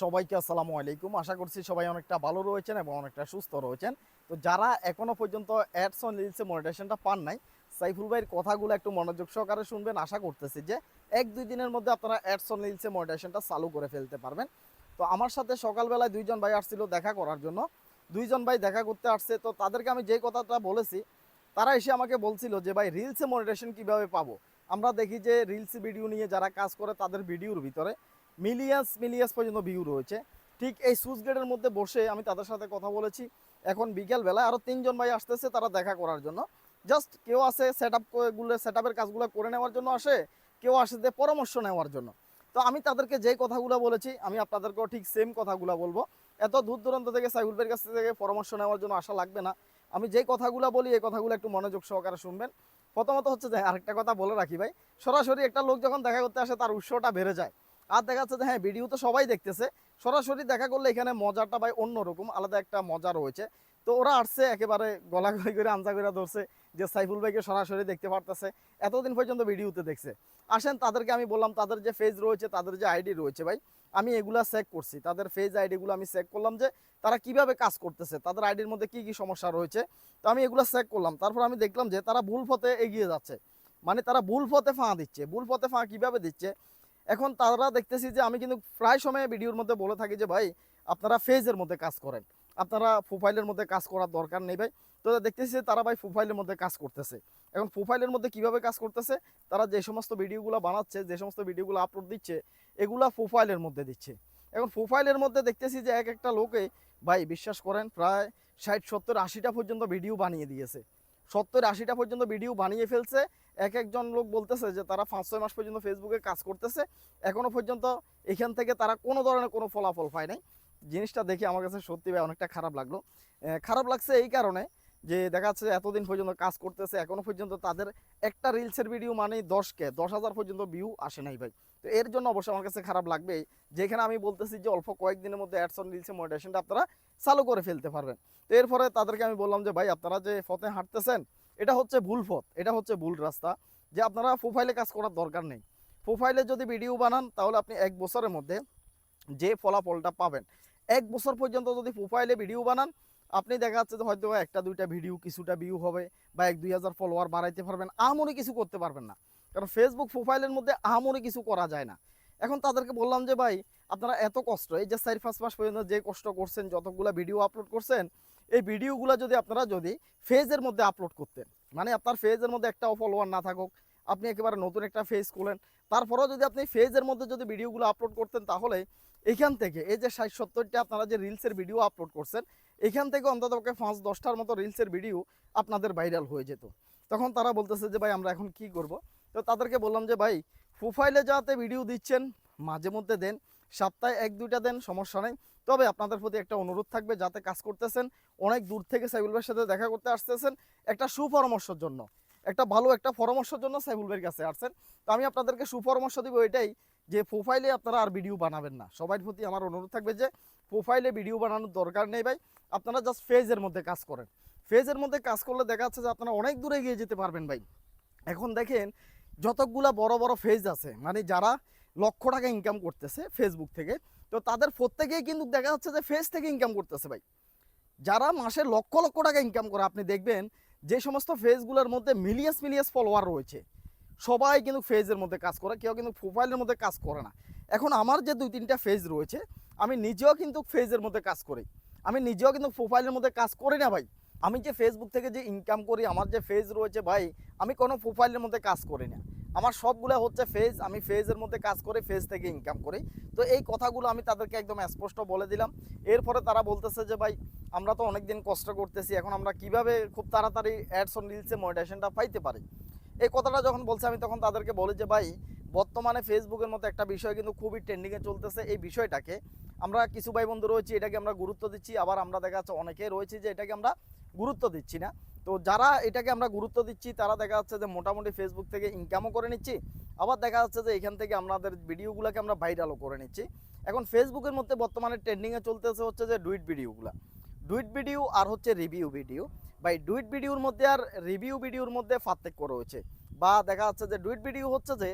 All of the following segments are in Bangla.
সবাইকে আসসালামু আলাইকুম। আশা করছি সবাই অনেকটা ভালো রয়েছেন এবং অনেকটা সুস্থ রয়েছেন। তো যারা এখনও পর্যন্ত অ্যাডস অন রিলসে মনিটাইজেশনটা পান নাই, সাইফুল ভাইয়ের কথাগুলো একটু মনোযোগ সহকারে শুনবেন। আশা করতেছি যে এক দুই দিনের মধ্যে আপনারা অ্যাডস অন রিলসে মনিটাইজেশনটা চালু করে ফেলতে পারবেন। তো আমার সাথে সকালবেলায় দুইজন ভাই আসছিল দেখা করার জন্য। দুইজন ভাই দেখা করতে আসছে। তো তাদেরকে আমি যেই কথাটা বলেছি, তারা এসে আমাকে বলছিল যে, ভাই রিলসে মনিটাইজেশন কীভাবে পাবো? আমরা দেখি যে রিলস ভিডিও নিয়ে যারা কাজ করে তাদের ভিডিওর ভিতরে মিলিয়ান্স মিলিয়ান্স পর্যন্ত ভিউ রয়েছে। ঠিক এই সুইচ গেটের মধ্যে বসে আমি তাদের সাথে কথা বলেছি। এখন বিকেলবেলা আরও তিনজন ভাই আসতেছে তারা দেখা করার জন্য। জাস্ট কেউ আসে সেট আপগুলো সেট আপের কাজগুলো করে নেওয়ার জন্য আসে, কেউ আসে যে পরামর্শ নেওয়ার জন্য। তো আমি তাদেরকে যে কথাগুলো বলেছি, আমি আপনাদেরকেও ঠিক সেম কথাগুলো বলব। এত দূর দূরান্ত থেকে সাইফুলবের কাছ থেকে পরামর্শ নেওয়ার জন্য আসা লাগবে না। আমি যেই কথাগুলো বলি, এই কথাগুলো একটু মনোযোগ সহকারে শুনবেন। প্রথমত হচ্ছে যে আরেকটা কথা বলে রাখি ভাই, সরাসরি একটা লোক যখন দেখা করতে আসে, তার উৎসটা বেড়ে যায়। আর দেখা যাচ্ছে হ্যাঁ ভিডিও তো সবাই দেখতেছে। সরাসরি দেখা করলে এখানে মজাটা ভাই অন্যরকম, আলাদা একটা মজা রয়েছে। তো ওরা আসছে, একেবারে গলাগলি করে আনজা করে ধরছে যে, সাইফুল ভাইকে সরাসরি দেখতে পারতেছে। এতদিন পর্যন্ত ভিডিওতে দেখছে। আসেন, তাদেরকে আমি বললাম, তাদের যে ফেজ রয়েছে, তাদের যে আইডি রয়েছে ভাই, আমি এগুলা চেক করছি। তাদের ফেজ আইডিগুলো আমি চেক করলাম যে, তারা কীভাবে কাজ করতেছে, তাদের আইডির মধ্যে কি কি সমস্যা রয়েছে। তো আমি এগুলো চেক করলাম। তারপর আমি দেখলাম যে, তারা ভুল পথে এগিয়ে যাচ্ছে। মানে তারা ভুল পথে ফাঁ দিচ্ছে। ভুল পথে ফাঁ কীভাবে দিচ্ছে? এখন তারা দেখতেছি যে আমি কিন্তু প্রায় সময় ভিডিওর মধ্যে বলে থাকি যে, ভাই, আপনারা ফেজের মধ্যে কাজ করেন। আপনারা প্রোফাইলের মধ্যে কাজ করার দরকার নেই ভাই। তো দেখতেছি যে তারা ভাই প্রোফাইলের মধ্যে কাজ করতেছে। এখন প্রোফাইলের মধ্যে কীভাবে কাজ করতেছে? তারা যে সমস্ত ভিডিওগুলো বানাচ্ছে, যে সমস্ত ভিডিওগুলো আপলোড দিচ্ছে, এগুলা প্রোফাইলের মধ্যে দিচ্ছে। এখন প্রোফাইলের মধ্যে দেখতেছি যে এক একটা লোকে, ভাই, বিশ্বাস করেন, প্রায় ষাট, সত্তর, আশিটা পর্যন্ত ভিডিও বানিয়ে দিয়েছে। সত্তর আশিটা পর্যন্ত ভিডিও বানিয়ে ফেলছে। এক একজন লোক বলতেছে যে তারা পাঁচ ছয় মাস পর্যন্ত ফেসবুকে কাজ করতেছে। এখনও পর্যন্ত এখান থেকে তারা কোনো ধরনের কোনো ফলাফল পায় নাই। জিনিসটা দেখে আমার কাছে সত্যি ভাই অনেকটা খারাপ লাগল। খারাপ লাগছে এই কারণে যে দেখা যাচ্ছে এতদিন পর্যন্ত কাজ করতেছে, এখনও পর্যন্ত তাদের একটা রিলসের ভিডিও মানে দশকে, দশ হাজার পর্যন্ত ভিউ আসে নাই ভাই। তো এর জন্য অবশ্যই আমার কাছে খারাপ লাগবেই, যেখানে আমি বলতেছি যে অল্প কয়েকদিনের মধ্যে অ্যাডস অন রিলসে মোটিভেশনটা আপনারা চালু করে ফেলতে পারবেন। তো এরপরে তাদেরকে আমি বললাম যে, ভাই, আপনারা যে পথে হাঁটতেছেন, এটা হচ্ছে ভুল পথ, এটা হচ্ছে ভুল রাস্তা। যে আপনারা প্রোফাইলে কাজ করার দরকার নেই। প্রোফাইলে যদি ভিডিও বানান, তাহলে আপনি এক বছরের মধ্যে যে ফলাফলটা পাবেন। এক বছর পর্যন্ত যদি প্রোফাইলে ভিডিও বানান আপনি দেখা যাচ্ছে যে হয়তো একটা, দুইটা ভিডিও কিছুটা ভিউ হবে বা এক, দুই হাজার ফলোয়ার বাড়াইতে পারবেন আহামরি কিছু করতে পারবেন না। কারণ ফেসবুক প্রোফাইলের মধ্যে আহামরি কিছু করা যায় না। এখন তাদেরকে বললাম যে, ভাই, আপনারা এত কষ্ট, এই যে চার, পাঁচ মাস পর্যন্ত যে কষ্ট করছেন, যতগুলো ভিডিও আপলোড করছেন, এই ভিডিওগুলো যদি আপনারা যদি ফেজের মধ্যে আপলোড করতেন মানে আপনার ফেজের মধ্যে একটাও ফলোয়ার না থাকুক, আপনি একেবারে নতুন একটা ফেজ খুলেন, তারপরেও যদি আপনি ফেজের মধ্যে যদি ভিডিওগুলো আপলোড করতেন, তাহলে এখান থেকে এই যে ষাট, সত্তরটা আপনারা যে রিলসের ভিডিও আপলোড করছেন এখান থেকে অন্তত পক্ষে পাঁচ দশটার মতো রিলসের ভিডিও আপনাদের ভাইরাল হয়ে যেত। তখন তারা বলতেছে যে, ভাই, আমরা এখন কি করব? তো তাদেরকে বললাম যে, ভাই, প্রোফাইলে যাতে ভিডিও দিচ্ছেন, মাঝে মধ্যে দেন, সপ্তাহে এক, দুইটা দেন, সমস্যা নেই। তবে আপনাদের প্রতি একটা অনুরোধ থাকবে, যাতে কাজ করতেছেন, অনেক দূর থেকে সাইবুল ভাইয়ের সাথে দেখা করতে আসতেছেন, একটা সুপরামর্শের জন্য। একটা ভালো একটা পরামর্শের জন্য সাইবুল ভাইয়ের কাছে আসছেন। তো আমি আপনাদেরকে সুপরামর্শ দিব এটাই যে, প্রোফাইলে আপনারা আর ভিডিও বানাবেন না। সবার প্রতি আমার অনুরোধ থাকবে যে, প্রোফাইলে ভিডিও বানানোর দরকার নেই ভাই। আপনারা জাস্ট ফেজের মধ্যে কাজ করেন। ফেজের মধ্যে কাজ করলে দেখা যাচ্ছে যে আপনারা অনেক দূরে এগিয়ে যেতে পারবেন ভাই। এখন দেখেন, যতগুলা বড় বড় ফেজ আছে মানে যারা লক্ষ টাকা ইনকাম করতেছে ফেসবুক থেকে, তো তাদের প্রত্যেকেই কিন্তু দেখা যাচ্ছে যে ফেজ থেকে ইনকাম করতেছে ভাই। যারা মাসে লক্ষ লক্ষ টাকা ইনকাম করে, আপনি দেখবেন যে সমস্ত ফেজগুলোর মধ্যে মিলিয়াস মিলিয়াস ফলোয়ার রয়েছে। সবাই কিন্তু ফেজের মধ্যে কাজ করে, কেউ কিন্তু প্রোফাইলের মধ্যে কাজ করে না। এখন আমার যে দুই তিনটা ফেজ রয়েছে, আমি নিজেও কিন্তু ফেজের মধ্যে কাজ করি। আমি নিজেও কিন্তু প্রোফাইলের মধ্যে কাজ করি না ভাই। আমি যে ফেসবুক থেকে যে ইনকাম করি, আমার যে ফেজ রয়েছে ভাই, আমি কোনো প্রোফাইলের মধ্যে কাজ করি না। আমার সবগুলো হচ্ছে ফেজ আমি ফেজের মধ্যে কাজ করে ফেজ থেকে ইনকাম করি। তো এই কথাগুলো আমি তাদেরকে একদম স্পষ্ট বলে দিলাম। এরপরে তারা বলতেছে যে, ভাই, আমরা তো অনেক দিন কষ্ট করতেছি, এখন আমরা কীভাবে খুব তাড়াতাড়ি অ্যাডস অন রিলসে মনিটাইজেশনটা পাইতে পারি? এই কথাটা যখন বলছে, আমি তখন তাদেরকে বলি যে, ভাই বর্তমানে ফেসবুকের মতো একটা বিষয় কিন্তু খুবই ট্রেন্ডিংয়ে চলতেছে। এই বিষয়টাকে আমরা কিছু ভাই বন্ধু রয়েছি, এটাকে আমরা গুরুত্ব দিচ্ছি। আবার আমরা দেখা যাচ্ছে অনেকেই রয়েছে যে এটাকে আমরা গুরুত্ব দিচ্ছি না। তো যারা এটাকে আমরা গুরুত্ব দিচ্ছি, তারা দেখা যাচ্ছে যে মোটামুটি ফেসবুক থেকে ইনকামও করে নিচ্ছি। আবার দেখা যাচ্ছে যে এখান থেকে আমাদের ভিডিওগুলোকে আমরা ভাইরালও করে নিচ্ছি। এখন ফেসবুকের মধ্যে বর্তমানে ট্রেন্ডিংয়ে চলতেছে হচ্ছে যে ডুইট ভিডিওগুলো ডুইট ভিডিও আর হচ্ছে রিভিউ ভিডিও বা এই ডুইট ভিডিওর মধ্যে আর রিভিউ ভিডিওর মধ্যে পার্থক্য রয়েছে। বা দেখা যাচ্ছে যে ডুইট ভিডিও হচ্ছে যে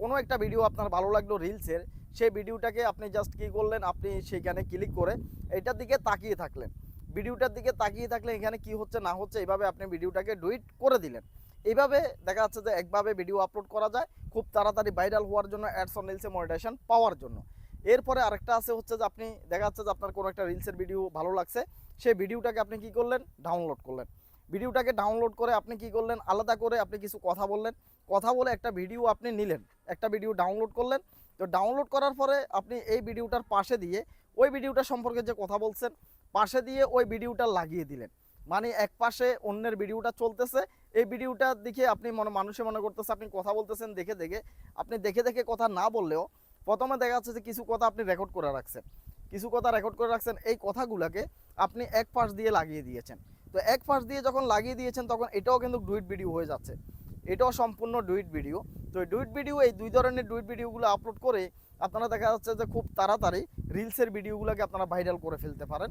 কোনো একটা ভিডিও আপনার ভালো লাগল রিলসের, সেই ভিডিওটাকে আপনি জাস্ট কী করলেন? আপনি সেইখানে ক্লিক করে এটার দিকে তাকিয়ে থাকলেন। ভিডিওটার দিকে তাকিয়ে থাকলে এখানে কি হচ্ছে, না হচ্ছে, এইভাবে আপনি ভিডিওটাকে ডুইট করে দিলেন। এইভাবে দেখা যাচ্ছে যে একভাবে ভিডিও আপলোড করা যায় খুব তাড়াতাড়ি ভাইরাল হওয়ার জন্য অ্যাডস অন রিলসে মনিটাইজেশন পাওয়ার জন্য। এরপরে আরেকটা আছে হচ্ছে যে আপনি দেখা যাচ্ছে যে আপনার কোনো একটা রিলসের ভিডিও ভালো লাগছে, সেই ভিডিওটাকে আপনি কি করলেন? ডাউনলোড করলেন। ভিডিওটাকে ডাউনলোড করে আপনি কি করলেন? আলাদা করে আপনি কিছু কথা বললেন। কথা বলে একটা ভিডিও আপনি নিলেন। একটা ভিডিও ডাউনলোড করলেন। তো ডাউনলোড করার পরে আপনি এই ভিডিওটার পাশে দিয়ে ওই ভিডিওটা সম্পর্কে যে কথা বলছেন, পাশে দিয়ে ওই ভিডিওটা লাগিয়ে দিলেন। মানে এক পাশে অন্যের ভিডিওটা চলতেছে। এই ভিডিওটার দিকে আপনি মনে মানুষে মনে করতেছে আপনি কথা বলতেছেন দেখে দেখে। আপনি দেখে দেখে কথা না বললেও প্রথমে দেখা যাচ্ছে যে কিছু কথা আপনি রেকর্ড করে রাখছেন। কিছু কথা রেকর্ড করে রাখছেন। এই কথাগুলোকে আপনি এক পাশ দিয়ে লাগিয়ে দিয়েছেন। তো এক পাশ দিয়ে যখন লাগিয়ে দিয়েছেন, তখন এটাও কিন্তু ডুইট ভিডিও হয়ে যাচ্ছে। এটাও সম্পূর্ণ ডুইট ভিডিও। তো এই ডুইট ভিডিও, এই দুই ধরনের ডুইট ভিডিওগুলো আপলোড করে আপনারা দেখা যাচ্ছে যে খুব তাড়াতাড়ি রিলসের ভিডিওগুলোকে আপনারা ভাইরাল করে ফেলতে পারেন।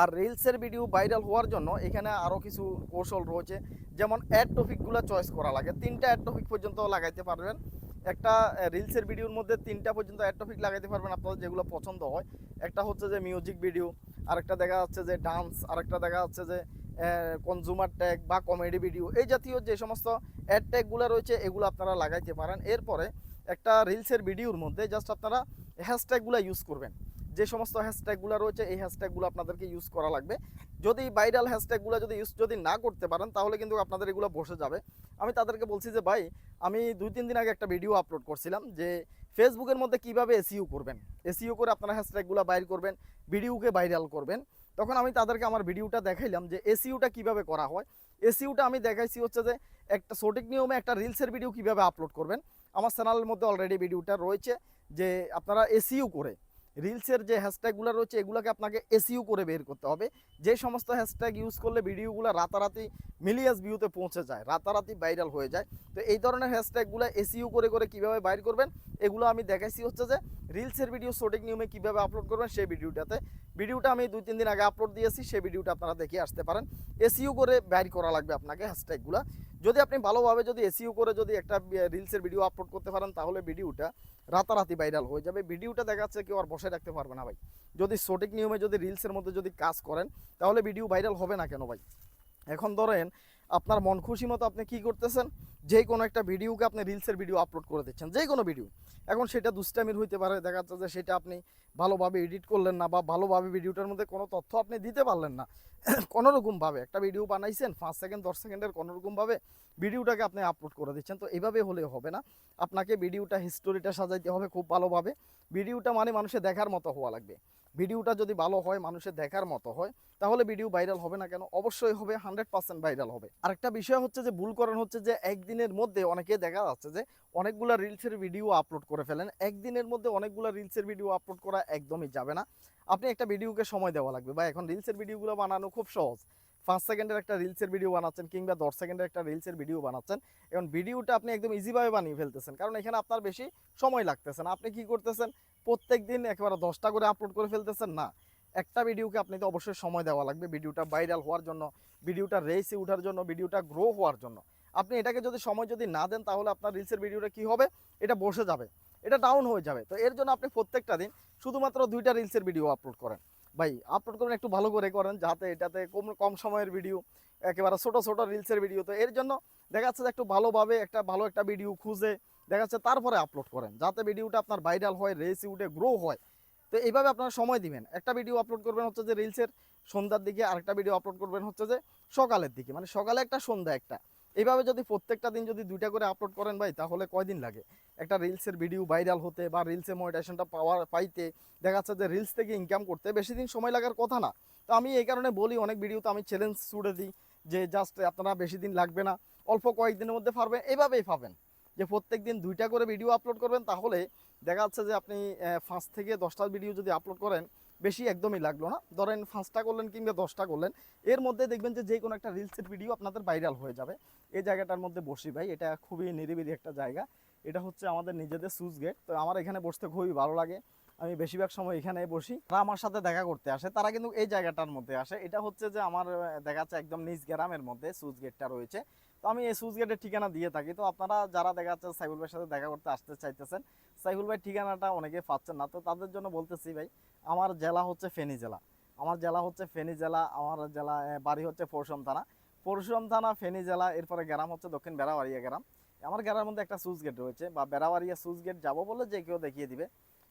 আর রিলসের ভিডিও ভাইরাল হওয়ার জন্য এখানে আরও কিছু কৌশল রয়েছে। যেমন অ্যাড টপিকগুলো চয়েস করা লাগে। তিনটা অ্যাড টপিক পর্যন্ত লাগাইতে পারবেন। একটা রিলসের ভিডিওর মধ্যে তিনটা পর্যন্ত অ্যাড টপিক লাগাইতে পারবেন আপনাদের যেগুলো পছন্দ হয়। একটা হচ্ছে যে মিউজিক ভিডিও আরেকটা দেখা যাচ্ছে যে ডান্স আরেকটা দেখা যাচ্ছে যে কনজুমার ট্যাগ বা কমেডি ভিডিও এই জাতীয় যে সমস্ত অ্যাড ট্যাগগুলো রয়েছে, এগুলো আপনারা লাগাইতে পারেন। এরপরে একটা রিলসের ভিডিওর মধ্যে জাস্ট আপনারা হ্যাশট্যাগুলো ইউজ করবেন। যে সমস্ত হ্যাশট্যাগুলো রয়েছে, এই হ্যাশট্যাগুলো আপনাদেরকে ইউজ করা লাগবে। যদি ভাইরাল হ্যাশট্যাগুলো যদি ইউজ যদি না করতে পারেন, তাহলে কিন্তু আপনাদের এগুলো বসে যাবে। আমি তাদেরকে বলছি যে, ভাই, আমি দুই তিন দিন আগে একটা ভিডিও আপলোড করছিলাম যে ফেসবুকের মধ্যে কীভাবে এসিও করবেন? এসিও করে আপনারা হ্যাশট্যাগুলো বাইর করবেন ভিডিওকে ভাইরাল করবেন। তখন আমি তাদেরকে আমার ভিডিওটা দেখাইলাম যে এসিউটা কীভাবে করা হয়? এসিউটা আমি দেখাইছি হচ্ছে যে, একটা সঠিক নিয়মে একটা রিলসের ভিডিও কীভাবে আপলোড করবেন। আমার চ্যানেলের মধ্যে অলরেডি ভিডিওটা রয়েছে যে, আপনারা এসিউ করে রিলসের যে হ্যাশট্যাগুলো রয়েছে, এগুলোকে আপনাকে এসিউ করে বের করতে হবে। যে সমস্ত হ্যাশট্যাগ ইউজ করলে ভিডিওগুলো রাতারাতি মিলিয়াস ভিউতে পৌঁছে যায়, রাতারাতি ভাইরাল হয়ে যায়। তো এই ধরনের হ্যাশট্যাগুলো এসিউ করে করে কীভাবে বাইর করবেন, এগুলো আমি দেখাইছি হচ্ছে যে রিলসের ভিডিও সঠিক নিয়মে কীভাবে আপলোড করবেন সেই ভিডিওটাতে ভিডিওটা আমি দুই, তিন দিন আগে আপলোড দিয়েছি, সেই ভিডিওটা আপনারা দেখে আসতে পারেন। এসিও করে বাইর করা লাগবে আপনাকে হ্যাশট্যাগুলো যদি আপনি ভালোভাবে যদি এসিও করে যদি একটা রিলসের ভিডিও আপলোড করতে পারেন, তাহলে ভিডিওটা রাতারাতি ভাইরাল হয়ে যাবে। ভিডিওটা দেখা যাচ্ছে কেউ আর বসে রাখতে পারবে না ভাই। যদি সঠিক নিয়মে যদি রিলসের মধ্যে যদি কাজ করেন, তাহলে ভিডিও ভাইরাল হবে না কেন ভাই? এখন ধরেন, আপনার মন খুশি মতো আপনি কি করতেছেন? যে কোনো একটা ভিডিওকে আপনি রিলসের ভিডিও আপলোড করে দিচ্ছেন, যে কোনো ভিডিও। এখন সেটা দুষ্টামির হইতে পারে, দেখা যাচ্ছে যে সেটা আপনি ভালোভাবে এডিট করলেন না বা ভালোভাবে ভিডিওটার মধ্যে কোনো তথ্য আপনি দিতে পারলেন না। কোনোরকমভাবে একটা ভিডিও বানাইছেন, পাঁচ সেকেন্ড, দশ সেকেন্ডের কোনোরকমভাবে ভিডিওটাকে আপনি আপলোড করে দিচ্ছেন। তো এইভাবে হলে হবে না। আপনাকে ভিডিওটা হিস্টোরিটা সাজাইতে হবে খুব ভালোভাবে। ভিডিওটা মানে মানুষের দেখার মতো হওয়া লাগবে। ভিডিওটা যদি ভালো হয় মানুষের দেখার মতো হয়, তাহলে ভিডিও ভাইরাল হবে না কেন? অবশ্যই হবে হান্ড্রেড পার্সেন্ট ভাইরাল হবে। আরেকটা বিষয় হচ্ছে যে ভুল করেন হচ্ছে যে একদিনের মধ্যে অনেকে দেখা যাচ্ছে যে অনেকগুলো রিলসের ভিডিও আপলোড করে ফেলেন। একদিনের মধ্যে অনেকগুলো রিলসের ভিডিও আপলোড করা একদমই যাবে না। আপনি একটা ভিডিওকে সময় দেওয়া লাগবে। বা এখন রিলসের ভিডিওগুলো বানানো খুব সহজ। পাঁচ সেকেন্ডের একটা রিলসের ভিডিও বানাচ্ছেন কিংবা দশ সেকেন্ডের একটা রিলসের ভিডিও বানাচ্ছেন। এখন ভিডিওটা আপনি একদম ইজিভাবে বানিয়ে ফেলতেছেন। কারণ এখানে আপনার বেশি সময় লাগতেছে না। আপনি কি করতেছেন? প্রত্যেক দিন একেবারে দশটা করে আপলোড করে ফেলতেছেন? না। একটা ভিডিওকে আপনি তো অবশ্যই সময় দেওয়া লাগবে। ভিডিওটা ভাইরাল হওয়ার জন্য ভিডিওটা রেসে ওঠার জন্য ভিডিওটা গ্রো হওয়ার জন্য। আপনি এটাকে যদি সময় যদি না দেন, তাহলে আপনার রিলসের ভিডিওটা কি হবে? এটা বসে যাবে। এটা ডাউন হয়ে যাবে। তো এর জন্য আপনি প্রত্যেকটা দিন শুধুমাত্র দুইটা রিলসের ভিডিও আপলোড করেন। ভাই আপলোড করবেন, একটু ভালো করে করেন, যাতে এটাতে কম কম সময়ের ভিডিও একেবারে ছোটো ছোটো রিলসের ভিডিও তো এর জন্য দেখা যাচ্ছে যে একটু ভালোভাবে একটা, ভালো একটা ভিডিও খুঁজে দেখা যাচ্ছে তারপরে আপলোড করেন, যাতে ভিডিওটা আপনার ভাইরাল হয়, রেসি উঠে গ্রো হয়। তো এইভাবে আপনারা সময় দিবেন। একটা ভিডিও আপলোড করবেন হচ্ছে যে রিলসের সন্ধ্যার দিকে, আরেকটা ভিডিও আপলোড করবেন হচ্ছে যে সকালের দিকে। মানে সকালে একটা, সন্ধ্যা একটা। এইভাবে যদি প্রত্যেকটা দিন যদি দুইটা করে আপলোড করেন ভাই, তাহলে কয়দিন লাগে? একটা রিলসের ভিডিও ভাইরাল হতে বা রিলসের মনিটাইজেশনটা পাওয়ার, পাইতে দেখা যাচ্ছে যে রিলস থেকে ইনকাম করতে বেশি দিন সময় লাগার কথা না। তো আমি এই কারণে বলি, অনেক ভিডিওতে আমি চ্যালেঞ্জ ছুড়ে দিই যে জাস্ট আপনারা বেশি দিন লাগবে না, অল্প কয়েকদিনের মধ্যে পারবেন এভাবেই পাবেন যে প্রত্যেক দিন দুইটা করে ভিডিও আপলোড করবেন, তাহলে দেখা যাচ্ছে যে আপনি পাঁচ থেকে দশটা ভিডিও যদি আপলোড করেন বেশি একদমই লাগল না। ধরেন পাঁচটা করলেন কিংবা দশটা করলেন, এর মধ্যে দেখবেন যে যে কোনো একটা রিলসের ভিডিও আপনাদের ভাইরাল হয়ে যাবে। এই জায়গাটার মধ্যে বসি ভাই, এটা খুবই নিরিবিলি একটা জায়গা। এটা হচ্ছে আমাদের নিজেদের সুইচ গেট তো আমার এখানে বসতে খুবই ভালো লাগে। আমি বেশিরভাগ সময় এখানে বসি। তারা আমার সাথে দেখা করতে আসে, তারা কিন্তু এই জায়গাটার মধ্যে আসে। এটা হচ্ছে যে আমার দেখা যাচ্ছে একদম নিজ গ্রামের মধ্যে সুইচ গেটটা রয়েছে। তো আমি এই সুইচ গেটের ঠিকানা দিয়ে থাকি। তো আপনারা যারা দেখা যাচ্ছে সাইবুল ভাইয়ের সাথে দেখা করতে আসতে চাইতেছেন সাইফুল ভাই ঠিকানাটা অনেকে পাচ্ছেন না, তো তাদের জন্য বলতেছি ভাই, আমার জেলা হচ্ছে ফেনী জেলা। আমার জেলা হচ্ছে ফেনী জেলা, আমার জেলা বাড়ি হচ্ছে পরশুরাম থানা। পরশুরাম থানা, ফেনী জেলা, এরপরে গ্রাম হচ্ছে দক্ষিণ বেড়াবাড়িয়া গ্রাম। আমার গ্রামের মধ্যে একটা সুইচ গেট রয়েছে, বা বেড়াবাড়িয়া সুইচ গেট যাব বলে যে কেউ দেখিয়ে দিবে।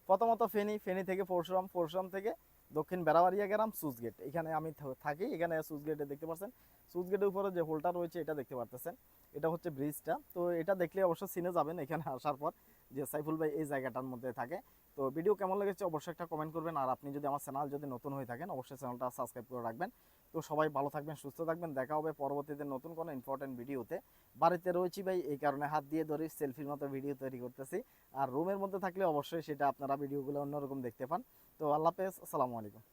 প্রথমত ফেনী ফেনী থেকে পরশুরাম পরশুরাম থেকে দক্ষিণ বেড়াবাড়িয়া গ্রাম সুইচ গেট। এখানে আমি থাকি, এখানে সুইচ গেটে দেখতে পাচ্ছেন সুইচ গেটের উপরে যে হোলটা রয়েছে, এটা দেখতে পারতেছেন। এটা হচ্ছে ব্রিজটা, তো এটা দেখলে অবশ্য চিনে যাবেন এখানে আসার পর। যে সাইফুল ভাই এই জায়গাটার মধ্যে থাকে। তো ভিডিও কেমন লেগেছে অবশ্যই একটা কমেন্ট করবেন। আর আপনি যদি আমার চ্যানেল যদি নতুন হয়ে থাকেন, অবশ্যই চ্যানেলটা সাবস্ক্রাইব করে রাখবেন। তো সবাই ভালো থাকবেন, সুস্থ থাকবেন। দেখা হবে পরবর্তীতে নতুন কোনো ইম্পর্টেন্ট ভিডিওতে বাড়িতে রয়েছি ভাই, এই কারণে হাত দিয়ে ধরে সেলফির মতো ভিডিও তৈরি করতেছি। আর রুমের মধ্যে থাকলে অবশ্যই সেটা আপনারা ভিডিওগুলো অন্যরকম দেখতে পান। তো আল্লাহ হাফেজ, আসসালামু আলাইকুম।